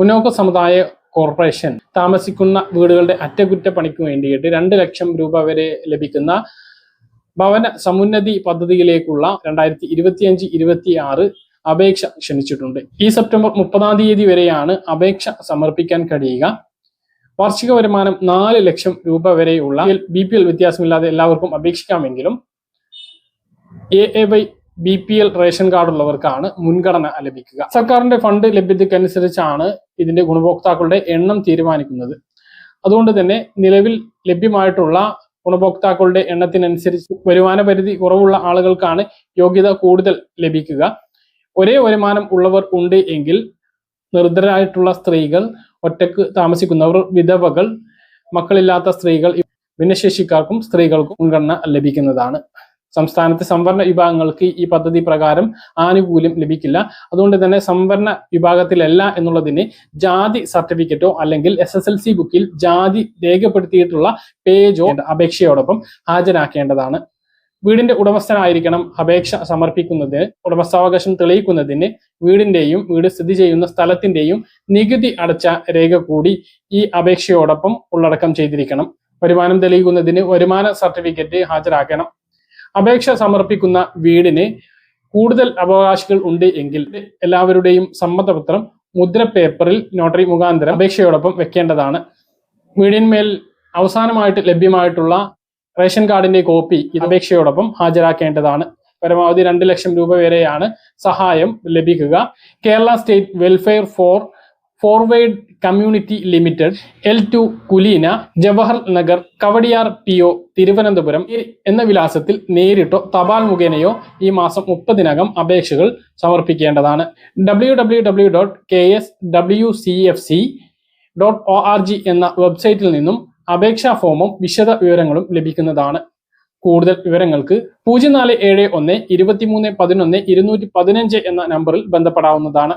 മുന്നോക്ക സമുദായ കോർപ്പറേഷൻ താമസിക്കുന്ന വീടുകളുടെ അറ്റകുറ്റപ്പണിക്ക് വേണ്ടിയിട്ട് രണ്ട് ലക്ഷം രൂപ വരെ ലഭിക്കുന്ന ഭവന സമുന്നതി പദ്ധതിയിലേക്കുള്ള രണ്ടായിരത്തി ഇരുപത്തിയഞ്ച് ഇരുപത്തി ആറ് അപേക്ഷ ക്ഷണിച്ചിട്ടുണ്ട്. ഈ സെപ്റ്റംബർ മുപ്പതാം തീയതി വരെയാണ് അപേക്ഷ സമർപ്പിക്കാൻ കഴിയുക. വാർഷിക വരുമാനം നാല് ലക്ഷം രൂപ വരെയുള്ള ബി പി എൽ വ്യത്യാസമില്ലാതെ എല്ലാവർക്കും അപേക്ഷിക്കാമെങ്കിലും A A Y B P L ration card ഉള്ളവർക്കാണ് മുൻഗണന ലഭിക്കുക. സർക്കാരിന്റെ ഫണ്ട് ലഭ്യതയ്ക്കനുസരിച്ചാണ് ഇതിന്റെ ഗുണഭോക്താക്കളുടെ എണ്ണം തീരുമാനിക്കുന്നത്. അതുകൊണ്ട് തന്നെ നിലവിൽ ലഭ്യമായിട്ടുള്ള ഗുണഭോക്താക്കളുടെ എണ്ണത്തിനനുസരിച്ച് വരുമാന പരിധി കുറവുള്ള ആളുകൾക്കാണ് യോഗ്യത കൂടുതൽ ലഭിക്കുക. ഒരേ വരുമാനം ഉള്ളവർ ഉണ്ട് എങ്കിൽ നിർദ്ധരായിട്ടുള്ള സ്ത്രീകൾ ഒറ്റയ്ക്ക് താമസിക്കുന്നവർ വിധവകൾ മക്കളില്ലാത്ത സ്ത്രീകൾ ഭിന്നശേഷിക്കാർക്കും സ്ത്രീകൾക്കും മുൻഗണന ലഭിക്കുന്നതാണ്. സംസ്ഥാനത്തെ സംവരണ വിഭാഗങ്ങൾക്ക് ഈ പദ്ധതി പ്രകാരം ആനുകൂല്യം ലഭിക്കില്ല. അതുകൊണ്ട് തന്നെ സംവരണ വിഭാഗത്തിലല്ല എന്നുള്ളതിന് ജാതി സർട്ടിഫിക്കറ്റോ അല്ലെങ്കിൽ എസ് എസ് എൽ സി ബുക്കിൽ ജാതി രേഖപ്പെടുത്തിയിട്ടുള്ള പേജോ അപേക്ഷയോടൊപ്പം ഹാജരാക്കേണ്ടതാണ്. വീടിന്റെ ഉടമസ്ഥനായിരിക്കണം അപേക്ഷ സമർപ്പിക്കുന്നതിന് ഉടമസ്ഥാവകാശം തെളിയിക്കുന്നതിന് വീടിന്റെയും വീട് സ്ഥിതി ചെയ്യുന്ന സ്ഥലത്തിന്റെയും നികുതി അടച്ച രേഖ കൂടി ഈ അപേക്ഷയോടൊപ്പം ഉള്ളടക്കം ചെയ്തിരിക്കണം. വരുമാനം തെളിയിക്കുന്നതിന് വരുമാന സർട്ടിഫിക്കറ്റ് ഹാജരാക്കണം. അപേക്ഷ സമർപ്പിക്കുന്ന വീടിന് കൂടുതൽ അവകാശികൾ ഉണ്ട് എങ്കിൽ എല്ലാവരുടെയും സമ്മതപത്രം മുദ്ര പേപ്പറിൽ നോട്ടറി മുഖാന്തരം അപേക്ഷയോടൊപ്പം വെക്കേണ്ടതാണ്. വീടിന്മേൽ അവസാനമായിട്ട് ലഭ്യമായിട്ടുള്ള റേഷൻ കാർഡിന്റെ കോപ്പി അപേക്ഷയോടൊപ്പം ഹാജരാക്കേണ്ടതാണ്. പരമാവധി രണ്ട് ലക്ഷം രൂപ വരെയാണ് സഹായം ലഭിക്കുക. Kerala state welfare for forward community limited L two Kuleena Jawahar Nagar Kawdiar P O Thiruvananthapuram എന്ന വിലാസത്തിൽ നേരിട്ടോ തപാൽ മുഖേനയോ ഈ മാസം മുപ്പതിനകം അപേക്ഷകൾ സമർപ്പിക്കേണ്ടതാണ്. W W W dot K S W C F C dot O R G എന്ന വെബ്സൈറ്റിൽ നിന്നും അപേക്ഷാ ഫോമും വിശദ വിവരങ്ങളും ലഭിക്കുന്നതാണ്. കൂടുതൽ വിവരങ്ങൾക്ക് പൂജ്യം നാല് ഏഴ് ഒന്ന് ഇരുപത്തിമൂന്ന് പതിനൊന്ന് ഇരുന്നൂറ്റി പതിനഞ്ച് എന്ന നമ്പറിൽ ബന്ധപ്പെടാവുന്നതാണ്.